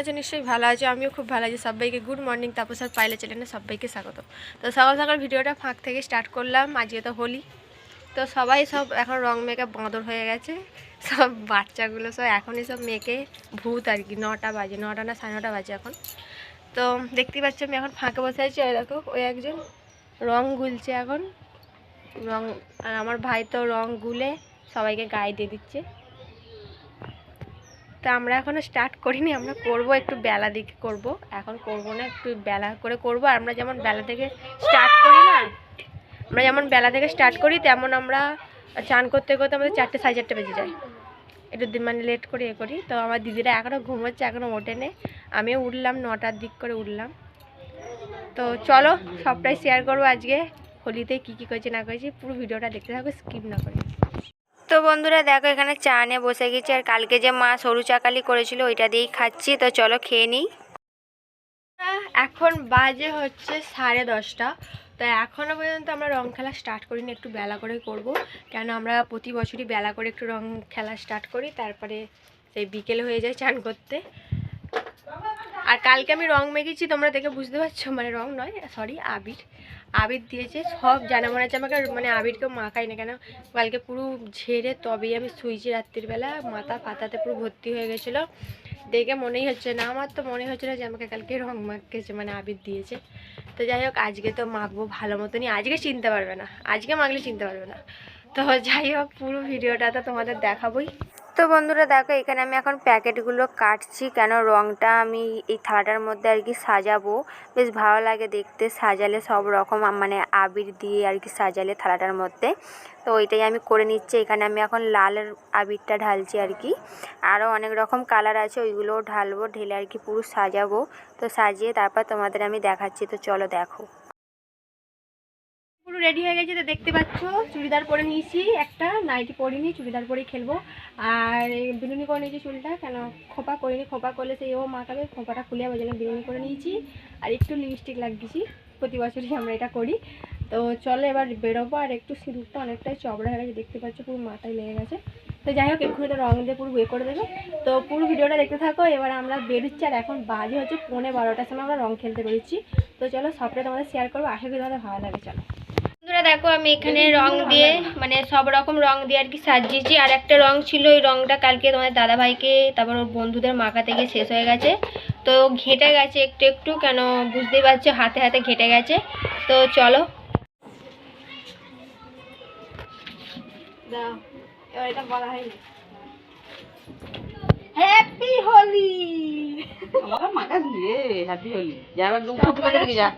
আছো নিশ্চয়ই ভালো আছো, আমিও খুব ভালো আছি। সবাইকে গুড মর্নিং তাপস আর পাইলে চ্যানেলে সবাইকে স্বাগত। তো সকাল সকাল ভিডিওটা ফাঁক থেকে স্টার্ট করলাম, আজকে তো হোলি। তো সবাই সব এখন রং মেকআপ বাঁদর হয়ে গেছে। সব বাচ্চাগুলো সব এখনই সব মেকে ভূত আর কি, নটা বাজে, নটা না সাড়ে নটা বাজে এখন। তো দেখতেই পাচ্ছি আমি এখন ফাঁকে বসে আছি আর দেখো, ওই একজন রং গুলছে এখন। রং, আর আমার ভাই তো রং গুলে সবাইকে গায়ে দিয়ে দিচ্ছে। তা আমরা এখনও স্টার্ট করিনি, আমরা করব একটু বেলা দিকে করব। এখন করব না, একটু বেলা করে করব। আর আমরা যেমন বেলা থেকে স্টার্ট করি না, আমরা যেমন বেলা থেকে স্টার্ট করি, তেমন আমরা চান করতে করতে আমাদের চারটে সাড়ে চারটে বেজে যায়। একটু মানে লেট করে এ করি। তো আমার দিদিরা এখনও ঘুমোচ্ছে এখনও ওঠেনে আমিও উঠলাম, নটার দিক করে উঠলাম। তো চলো, সবটাই শেয়ার করব আজকে। হোলিতে কী কী করেছি না করেছি, পুরো ভিডিওটা দেখতে থাকো স্কিপ না করে। তো বন্ধুরা দেখো, এখানে চা নিয়ে বসে গেছি আর কালকে যে মা সরু চাকালি করেছিল, ওইটা দিয়েই খাচ্ছি। তো চলো খেয়ে নিই। এখন বাজে হচ্ছে সাড়ে দশটা। তো এখনও পর্যন্ত আমরা রং খেলা স্টার্ট করিনি, একটু বেলা করে করব। কেন আমরা প্রতি বছরই বেলা করে একটু রং খেলা স্টার্ট করি, তারপরে সেই বিকেল হয়ে যায় চান করতে। আর কালকে আমি রং মেখেছি, তোমরা দেখে বুঝতে পারছ মানে রং নয় সরি আবির। আবির দিয়েছে, সব জানা মনে হচ্ছে আমাকে মানে আবিরকেও মাখাই না কেন? কালকে পুরো ঝেড়ে তবেই আমি শুয়েছি রাত্রিবেলা, মাথা পাতাতে পুরো ভর্তি হয়ে গেছিল। দেখে মনেই হচ্ছে না, আমার তো মনে হচ্ছে না যে আমাকে কালকে রং মাখিয়েছে মানে আবির দিয়েছে। তো যাই হোক, আজকে তো মাখবো ভালো মতনই, আজকে চিনতে পারবে না, আজকে মাখলে চিনতে পারবে না। তো যাই হোক, পুরো ভিডিওটা তো তোমাদের দেখাবোই। তো বন্ধুরা দেখো, এখানে আমি এখন প্যাকেটগুলো কাটছি। কেন রঙটা আমি এই থালাটার মধ্যে আর কি সাজাবো? বেশ ভালো লাগে দেখতে, সাজালে সব রকম মানে আবির দিয়ে আর কি সাজালে থালাটার মধ্যে। তো ওইটাই আমি করে নিচ্ছি। এখানে আমি এখন লালের আবিরটা ঢালছি আর কি। আরও অনেক রকম কালার আছে, ওইগুলোও ঢালবো, ঢেলে আর কি পুরো সাজাবো। তো সাজিয়ে তারপর তোমাদের আমি দেখাচ্ছি। তো চলো দেখো। পুরো রেডি হয়ে গেছে, তো দেখতে পাচ্ছ, চুড়িদার পরে নিয়েছি একটা নাইটি পরিনি, চুড়িদার পরে খেলব। আর বিনুনি করে নিয়েছি চুলটা কেন খোপা করিনি, খোপা করলে সেই ও মাখাবে, খোপাটা খুলে ওই জন্য বিনুনি করে নিয়েছি। আর একটু লিপস্টিক লাগিয়েছি, প্রতি বছরই আমরা এটা করি। তো চলো এবার বেরোবো, আর একটু সিঁদুরটা অনেকটাই চবড়া হয়ে গেছে, দেখতে পাচ্ছ পুরো মাথায় লেগে গেছে। তো যাই হোক, এক্ষুনি তো রং দিয়ে পুরো ইয়ে করে দেবে। তো পুরো ভিডিওটা দেখতে থাকো, এবার আমরা বেরোচ্ছি, আর এখন বাজে হচ্ছে পৌনে বারোটার সময় আমরা রঙ খেলতে বেরোচ্ছি। তো চলো সবটা তোমাদের শেয়ার করব, আশা করি তোমাদের ভালো লাগে চলো। বন্ধুরা দেখো আমি এখানে রং দিয়ে মানে সব রকম রং দিয়ে আর কি সাজিয়েছি। আর একটা রং ছিল ওই রংটা কালকে তোমাদের দাদাভাইকে তারপর ওর বন্ধুদের মাখা থেকে শেষ হয়ে গেছে। তো ঘেঁটে গেছে একটু একটু কেন বুঝতেই পারছ হাতে হাতে ঘেঁটে গেছে। তো চলো। হ্যাপি হোলি হ্যাপি হলি যা।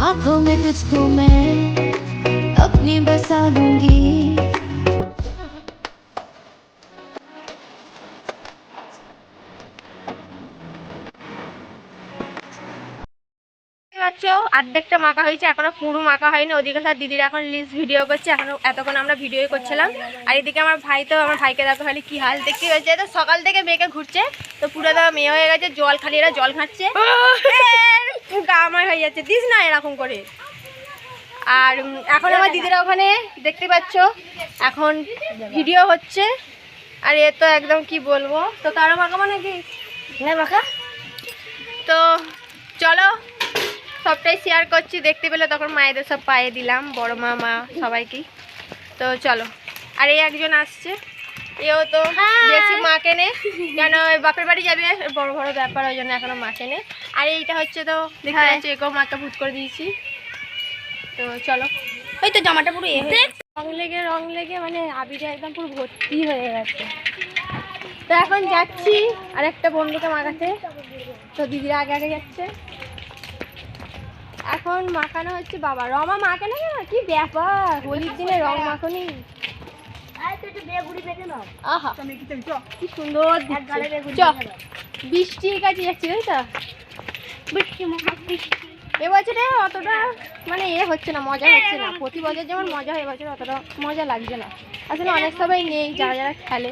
आंखों में तुझको मैं अपनी बसा लूंगी দেখতে পাচ্ছ অর্ধেকটা মাখা হয়েছে এখনো পুরো মাখা হয়নি ওদিকে স্যার দিদিরা এখন লিস্ট ভিডিও করছে এখনো এতক্ষণ আমরা ভিডিও করছিলাম আর এদিকে আমার ভাই তো আমার ভাইকে দেখো খালি কি হাল দেখতে হয়েছে তো সকাল থেকে মেয়েকে ঘুরছে তো পুরো তো মেয়ে হয়ে গেছে জল খালি এরা জল খাচ্ছে গা আমার হয়ে যাচ্ছে দিস না এরকম করে। আর এখন আমার দিদিরা ওখানে দেখতে পাচ্ছ, এখন ভিডিও হচ্ছে। আর এ তো একদম কি বলব, তো কারও মাখাবো নাকি হ্যাঁ মাখা তো চলো, সবটাই শেয়ার করছি। দেখতে পেলে তখন মায়েদের সব পায়ে দিলাম, বড় মা মা সবাইকেই। তো চলো, আর এই একজন আসছে। এও তো বেশি মা কেনে কেন ওই বাপের বাড়ি যাবে বড় বড় ব্যাপার ওই জন্য এখনও মা কেনে আর এইটা হচ্ছে তো দেখতে পাচ্ছি একেও মাকে ভূত করে দিয়েছি। তো চলো। ওই তো জামাটা পুরো এ রং লেগে রং লেগে মানে আবিরে একদম পুরো ভর্তি হয়ে গেছে। তো এখন যাচ্ছি আর একটা বন্ধুকে মাখাতে তো দিদিরা আগে আগে যাচ্ছে। এখন মাখানো হচ্ছে বাবা। রমা মাখানো না কি ব্যাপার? হোলির দিনে রং মাখনি। আহা। কি সুন্দর বৃষ্টির কাছে যাচ্ছি তাই তো? এবছরে অতটা মানে এ হচ্ছে না মজা হচ্ছে না। প্রতি বছর যেমন মজা হয় এবছর অতটা মজা লাগছে না। আসলে অনেক সবাই নেই যারা যারা খেলে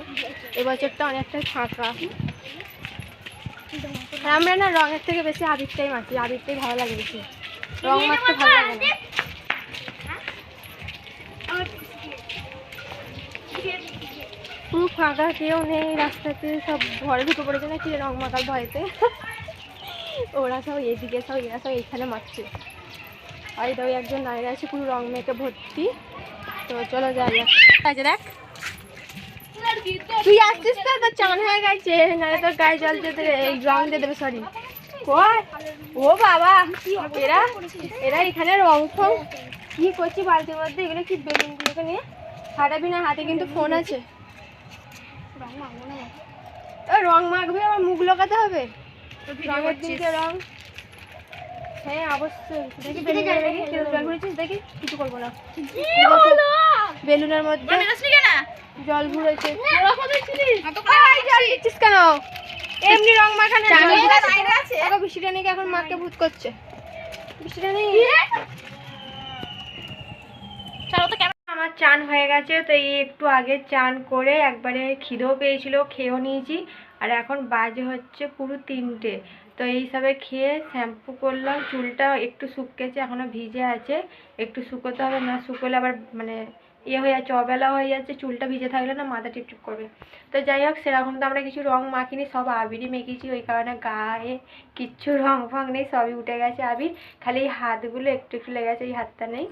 এবছরটা অনেকটাই ফাঁকা। আমরা না রঙের থেকে বেশি আবিরটাই মাখি আবিরটাই ভালো লাগে বেশি। রং মাখতে ভালো লাগে না। পুরো ফাঁকা, কেউ নেই, রাস্তাতে সব ঘরে ঢুকে পড়েছে না কি রং মাখার ভয়তে। ওরা সব এদিকে, সব এরা সব এইখানে মারছে। আর এটা ওই একজন দাঁড়িয়ে আছে পুরো রং মেখে ভর্তি। তো চলো যাই। আছে দেখ। তুই আসছিস তো? তোর চান হয়ে গেছে। নাহলে তোর গায়ে জল যেতে এই রং দিয়ে দেবে সরি ও বাবা, এরা এরা এখানে রং ফং কি করছি বালতির মধ্যে? এগুলো কি বেলুনগুলোকে নিয়ে? হাঁটাবি না, হাতে কিন্তু ফোন আছে। রং মাখবে আবার মুখ লাগাতে হবে? রঙের দিনকে রং। হ্যাঁ অবশ্যই। দেখি দেখি জল ভরেছিস দেখি কিছু করব না। বেলুনের মধ্যে জল ভরেছে। কেন? এমনি রং মাখানো বৃষ্টিটা নাকি এখন মাকে ভূত করছে। বৃষ্টিটা নেই। আমার চান হয়ে গেছে, তো এই একটু আগে চান করে একবারে খিদেও পেয়েছিল, খেয়েও নিয়েছি। আর এখন বাজে হচ্ছে পুরো তিনটে। তো এই সবে খেয়ে শ্যাম্পু করলাম, চুলটা একটু শুকিয়েছে, এখনও ভিজে আছে। একটু শুকোতে হবে, না শুকোলে আবার মানে ইয়ে হয়ে যাচ্ছে, অবেলা হয়ে যাচ্ছে, চুলটা ভিজে থাকলে না মাথা টিপটিপ করবে। তো যাই হোক, সেরকম তো আমরা কিছু রং মাখিনি, সব আবিরই মেখেছি, ওই কারণে গায়ে কিচ্ছু রং ফং নেই, সবই উঠে গেছে আবির। খালি এই হাতগুলো একটু একটু লেগে আছে এই হাতটা নেই।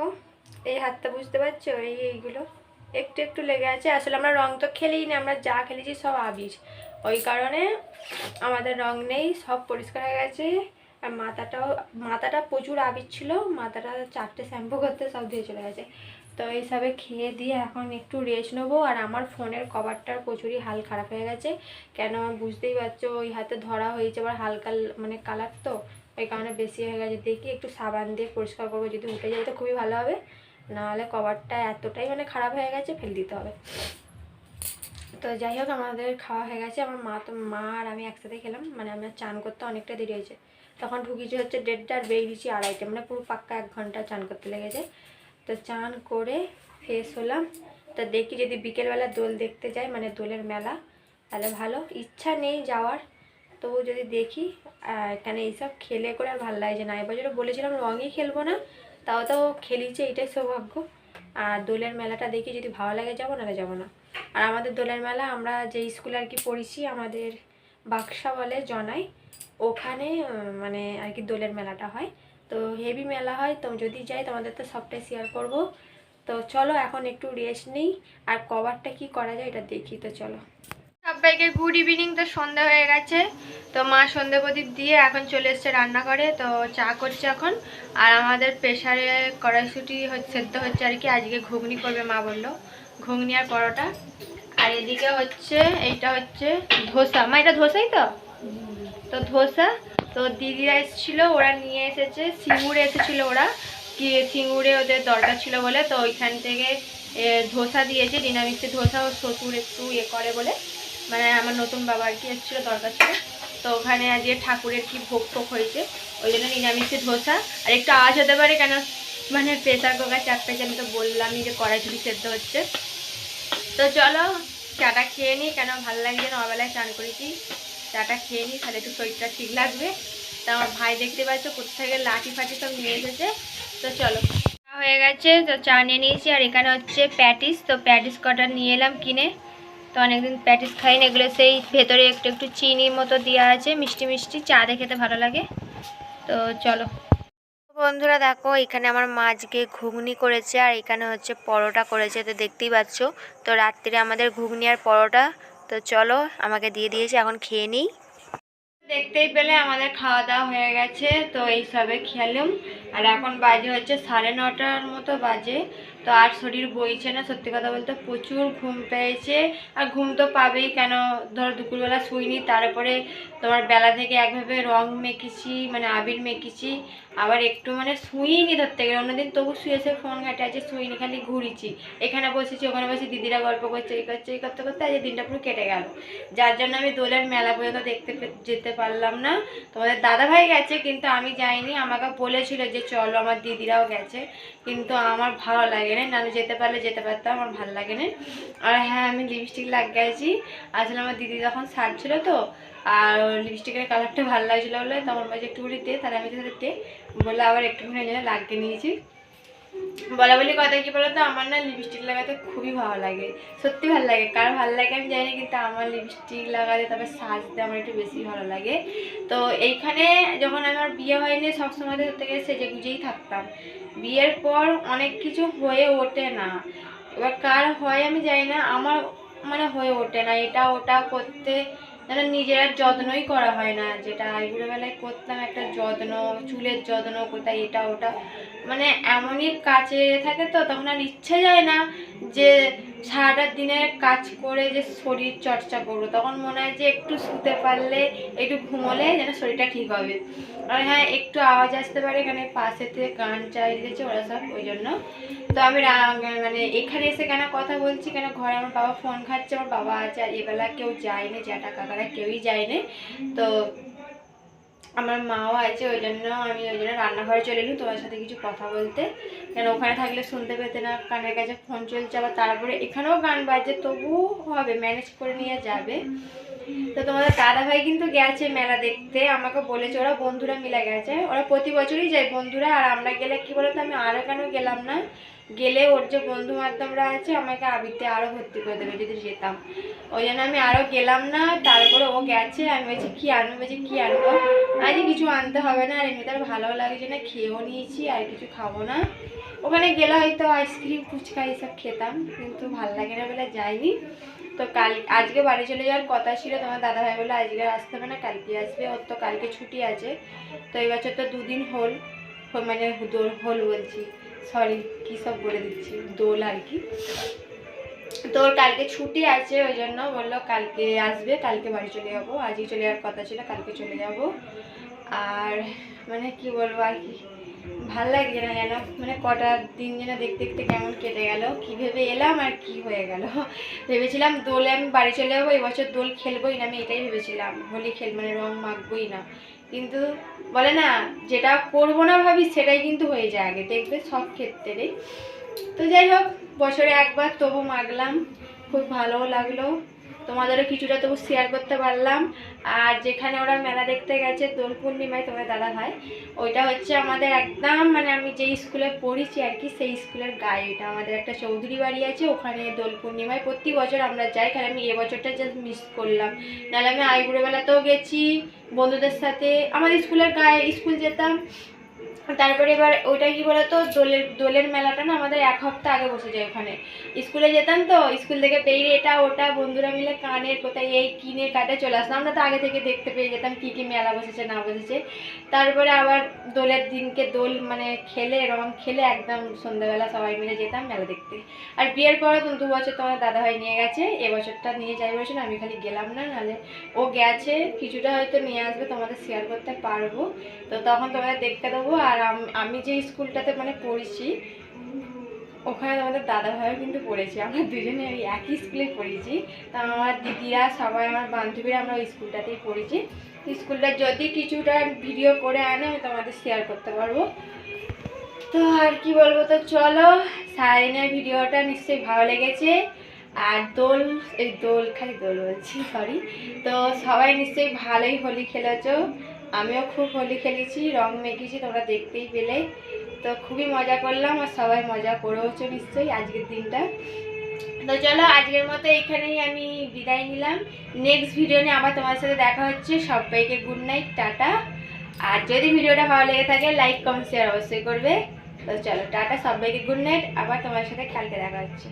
এই হাতটা বুঝতে পারছ? এই এইগুলো। একটু একটু লেগে আছে। আসলে আমরা রং তো খেলেই না, আমরা যা খেলেছি সব আবির। ওই কারণে আমাদের রং নেই, সব পরিষ্কার হয়ে গেছে। আর মাথাটাও, মাথাটা প্রচুর আবির ছিল, মাথাটা চারটে শ্যাম্পু করতে সব দিয়ে চলে গেছে। তো এইসবে খেয়ে দিয়ে এখন একটু রেস্ট নেব। আর আমার ফোনের কভারটার প্রচুরই হাল খারাপ হয়ে গেছে। কেন বুঝতেই পারছ, ওই হাতে ধরা হয়েছে, আবার হালকা মানে কালার তো। ওই কারণে বেশি হয়ে গেছে। দেখি একটু সাবান দিয়ে পরিষ্কার করব, যদি উঠে যায় তো খুবই ভালো হবে। নাহলে কভারটা এতটাই মানে খারাপ হয়ে গেছে, ফেলে দিতে হবে। তো যাই হোক, আমাদের খাওয়া হয়ে গেছে। আমার মা তো, মা আর আমি একসাথে খেলাম। মানে আমরা চান করতে অনেকটা দেরি হয়েছে। তখন ঢুকিয়েছি হচ্ছে দেড়টা আর বেরিয়েছি আড়াইটে। মানে পুরো পাক্কা এক ঘণ্টা চান করতে লেগেছে। তো চান করে ফ্রেশ হলাম। তো দেখি যদি বিকেলবেলা দোল দেখতে যাই মানে দোলের মেলা, তাহলে ভালো। ইচ্ছা নেই যাওয়ার। তবু যদি দেখি এখানে এইসব খেলে করে আর ভালো লাগছে না। এবছরও বলেছিলাম রঙই খেলব না। তাও তো খেলিছে, এটাই সৌভাগ্য। আর দোলের মেলাটা দেখি যদি ভালো লাগে, যাব, নাহলে যাব না। আর আমাদের দোলের মেলা, আমরা যে স্কুলে আর কি পড়েছি, আমাদের বাক্সা বলে জনাই। ওখানে মানে আর কি দোলের মেলাটা হয়। তো হেভি মেলা হয়, তো যদি যাই, তোমাদের তো সবটাই শেয়ার করব। তো চলো, এখন একটু রেস্ট নিই। আর কভারটা কি করা যায়, এটা দেখি, তো চলো। সবাইকে গুড ইভিনিং তো সন্ধ্যা হয়ে গেছে। তো মা সন্ধে প্রদীপ দিয়ে এখন চলে এসছে রান্না করে তো চা করছে এখন। আর আমাদের প্রেশারে কড়াইশুটি হচ্ছে, সেদ্ধ হচ্ছে আর কি। আজকে ঘুগনি করবে মা বলল। ঘুগনি আর পরোটা। আর এদিকে হচ্ছে, এইটা হচ্ছে ধোসা। মা, এটা ধোসাই তো? তো ধোসা। তো দিদিরা এসেছিল, ওরা নিয়ে এসেছে। সিঙ্গুরে এসেছিল ওরা। কি সিঙ্গুরে ওদের দরকার ছিল বলে। তো ওইখান থেকে ধোসা দিয়েছে। নিরামিষে ধোসা ও শ্বশুর একটু ইয়ে করে বলে। মানে আমার নতুন বাবা আর কি এসেছিল দরকার ছিল? তো ওখানে আজকে ঠাকুরের কি ভোগ ফোক হয়েছে, ওই জন্য নিরামিষে ধোসা। আর একটু আওয়াজ হতে পারে কেন? মানে প্রেসার কুকার পেয়েছে আমি তো বললামই যে কড়াইশুটি সেদ্ধ হচ্ছে। তো চলো, চাটা খেয়ে নিই কেন ভালো লাগছে না? অবেলায় চান করেছি। চাটা খেয়ে নিই তাহলে একটু শরীরটা ঠিক লাগবে। তা আমার ভাই দেখতে পাচ্ছ কোথা থেকে লাঠি ফাটি সব নিয়ে এসেছে। তো চলো। হয়ে গেছে, তো চা নিয়ে নিয়েছি। আর এখানে হচ্ছে প্যাটিস, তো প্যাটিস কটা নিয়ে এলাম কিনে। তো অনেকদিন প্যাটিস খাই না এগুলো সেই ভেতরে একটু একটু চিনির মতো দেওয়া আছে মিষ্টি মিষ্টি চা দিয়ে খেতে ভালো লাগে। তো চলো। বন্ধুরা দেখো এখানে আমার মা আজকে ঘুগনি করেছে আর এখানে হচ্ছে পরোটা করেছে তো দেখতেই পাচ্ছ। তো রাত্রিরে আমাদের ঘুগনি আর পরোটা তো চলো আমাকে দিয়ে দিয়েছে এখন খেয়ে নিই। দেখতেই পেলে আমাদের খাওয়া দাওয়া হয়ে গেছে তো এই সবে খেলাম। আর এখন বাজে হচ্ছে সাড়ে নটার মতো বাজে, তো আর শরীর বইছে না, সত্যি কথা বলতে প্রচুর ঘুম পেয়েছে। আর ঘুম তো পাবেই, কেন ধরো দুপুরবেলা শুইনি, তারপরে তোমার বেলা থেকে একভাবে রং মেখেছি মানে আবির মেখেছি, আবার একটু মানে শুইনি ধরতে গেলে। অন্যদিন তবু শুয়েছে, ফোন ঘাটে আছে, শুইনি, খালি ঘুরিছি। এখানে বসেছি, ওখানে বসে দিদিরা গল্প করছে এই করছে এই করতে করতে আজ দিনটা পুরো কেটে গেল। যার জন্য আমি দোলের মেলা পর্যন্ত দেখতে যেতে পারলাম না। তোমাদের দাদা ভাই গেছে, কিন্তু আমি যাইনি, আমাকে বলেছিল যে চলো, আমার দিদিরাও গেছে। কিন্তু আমার ভালো লাগে না। নাহলে যেতে পারলে যেতে পারতাম, আমার ভালো লাগে না। আর হ্যাঁ আমি লিপস্টিক লাগিয়েছি আসলে আমার দিদি যখন সারছিল তো, আর লিপস্টিকের কালারটা ভালো লাগছিল বলে, তখন বলছে একটুখানি দে, তাহলে আমি তাহলে দে। বলে আবার একটুখানি লাগিয়ে নিয়েছি। বলা বলি কথা কি বলতো? আমার না লিপস্টিক লাগাতে খুবই ভালো লাগে। সত্যি ভালো লাগে। কার ভালো লাগে আমি জানি কিন্তু আমার লিপস্টিক লাগাতে তবে সাজতে আমার একটু বেশি ভালো লাগে। তো এইখানে যখন আমার বিয়ে হয়নি, সবসময় ধরতে গেলে সেজে গুজেই থাকতাম। বিয়ের পর অনেক কিছু হয়ে ওঠে না। এবার কার হয় আমি জানি না। আমার মানে হয়ে ওঠে না। এটা ওটা করতে যেন নিজের যত্নই করা হয় না। যেটা আইবুড়ো বেলায় করতাম, একটা যত্ন, চুলের যত্ন, কোথায় এটা, ওটা। মানে এমনই কাছে থাকে তো, তখন আর ইচ্ছে যায় না যে সারাটা দিনে কাজ করে যে শরীর চর্চা করব, তখন মনে হয় যে একটু শুতে পারলে, একটু ঘুমোলে যেন শরীরটা ঠিক হবে। আর হ্যাঁ একটু আওয়াজ আসতে পারে এখানে পাশেতে গান চালিয়েছে ওরা সব, ওই জন্য। তো আমি মানে এখানে এসে কেন কথা বলছি? কেন ঘরে আমার বাবা ফোন খাচ্ছে আমার বাবা আছে, আর এবেলা কেউ যায়নি জ্যাঠা কাকারা কেউই যায়নি। তো আমার মাও আছে, ওই জন্য আমি ওই জন্য রান্নাঘরে চলে এলাম তোমার সাথে কিছু কথা বলতে। কেন ওখানে থাকলে শুনতে পেতে না, কানের কাছে ফোন চলছে, আবার তারপরে এখানেও গান বাজে তবু হবে ম্যানেজ করে নিয়ে যাবে। তো তোমাদের দাদা ভাই কিন্তু গেছে মেলা দেখতে। আমাকে বলেছে, ওরা বন্ধুরা মিলে গেছে। ওরা প্রতি বছরই যায় বন্ধুরা, আর আমরা গেলে কি বলতো, আমি আরও কেন গেলাম না। গেলে ওর যে বন্ধু বান্ধবরা আছে, আমাকে আবিরতে আরও ভর্তি করে দেবে, যদি যেতাম। ওই জন্য আমি আরও গেলাম না, তারপরে ও গেছে, আমি বলছি, কী আনব? বলছি, কী আনব? আজ কিছু আনতে হবে না, আর এমনিতে ভালো লাগছে না, খেয়েও নিয়েছি, আর কিছু খাব না। ওখানে গেলে হয়তো আইসক্রিম ফুচকা এইসব খেতাম, কিন্তু ভালো লাগে না বলে যাইনি। তো কাল, আজকে বাড়ি চলে যাওয়ার কথা ছিল তোমার দাদা ভাই বলে আজকে আসতে হবে না, কালকে আসবে, ওর তো কালকে ছুটি আছে। তো এই বছর তো দুদিন হল, হল- মানে দোল, হল বলছি সরি কী সব বলে দিচ্ছি, দোল আর কি। তো ওর কালকে ছুটি আছে, ওই জন্য বলল, কালকে আসবে, কালকে বাড়ি চলে যাব। আজই চলে যাওয়ার কথা ছিল, কালকে চলে যাব। আর মানে কি বলব আর কি। ভালো লাগছে না যেন? মানে কটা দিন যেন দেখতে দেখতে কেমন কেটে গেল কি ভেবে এলাম আর কি হয়ে গেল? ভেবেছিলাম দোলে আমি বাড়ি চলে যাব, এবছর দোল খেলবোই না, আমি এটাই ভেবেছিলাম, হোলি খেল মানে রং মাখবই না। কিন্তু বলে না, যেটা করব না ভাবি, সেটাই কিন্তু হয়ে যায় আগে, দেখবে সব ক্ষেত্রেই তো যাই হোক, বছরে একবার তবু মাগলাম খুব ভালোও লাগল। তোমাদেরও কিছুটা তবু শেয়ার করতে পারলাম। আর যেখানে ওরা মেলা দেখতে গেছে, দোল পূর্ণিমায় তোমার দাদা ভাই, ওইটা হচ্ছে আমাদের একদম মানে আমি যেই স্কুলে পড়েছি আর কি, সেই স্কুলের গায়ে এটা আমাদের একটা চৌধুরী বাড়ি আছে, ওখানে দোল পূর্ণিমায় প্রতি বছর আমরা যাই, কারণ আমি এবছরটা জাস্ট মিস করলাম। নাহলে আমি আইবুড়োবেলাতেও গেছি বন্ধুদের সাথে। আমাদের স্কুলের গায়ে স্কুল যেতাম তারপরে এবার ওইটা কি বলতো, দোলের দোলের মেলাটা না আমাদের এক হপ্তাহ আগে বসে যায় ওখানে। স্কুলে যেতাম তো, স্কুল থেকে বেরিয়ে এটা, ওটা, বন্ধুরা মিলে কানের কোথায় এই কিনে কাটে চলে আসতাম। আমরা তো আগে থেকে দেখতে পেয়ে যেতাম কী কী মেলা বসেছে, না বসেছে। তারপরে আবার দোলের দিনকে দোল মানে খেলে, রং খেলে একদম সন্ধ্যাবেলা সবাই মিলে যেতাম মেলা দেখতে। আর বিয়ের পরে তো দু বছর তোমার দাদাভাই নিয়ে গেছে এবছরটা নিয়ে যাই বলছিল আমি খালি গেলাম না, নাহলে ও গেছে, কিছুটা হয়তো নিয়ে আসবে, তোমাদের শেয়ার করতে পারব। তো তখন তোমাদের দেখতে দেবো, আর আম- আমি যে স্কুলটাতে মানে পড়েছি, ওখানে তোমাদের দাদা ভাইও কিন্তু পড়েছি। আমরা দুজনে ওই একই স্কুলে পড়েছি। তা আমার দিদিরা সবাই, আমার বান্ধবীরা আমরা ওই স্কুলটাতেই পড়েছি। স্কুলটা যদি কিছুটা ভিডিও করে আনে, আমি তোমাদের শেয়ার করতে পারব। তো আর কি বলব তো, চলো সারাদিনের ভিডিওটা নিশ্চয়ই ভালো লেগেছে। আর দোল, এই দোল, খালি দোল বলছি সরি তো সবাই নিশ্চয়ই ভালোই হোলি খেলেছো। আমিও খুব হোলি খেলেছি, রং মেখেছি, তোমরা দেখতেই পেলে। তো খুবই মজা করলাম আর সবাই মজা করেওছো নিশ্চয়ই আজকের দিনটা। তো চলো, আজকের মতো এখানেই আমি বিদায় নিলাম। নেক্সট ভিডিও নিয়ে আবার তোমার সাথে দেখা হচ্ছে। সবাইকে গুড নাইট টাটা। আর যদি ভিডিওটা ভালো লেগে থাকে লাইক কমেন্ট শেয়ার অবশ্যই করবে। তো চলো, টাটা, সবাইকে গুড নাইট আবার তোমার সাথে কালকে দেখা হচ্ছে।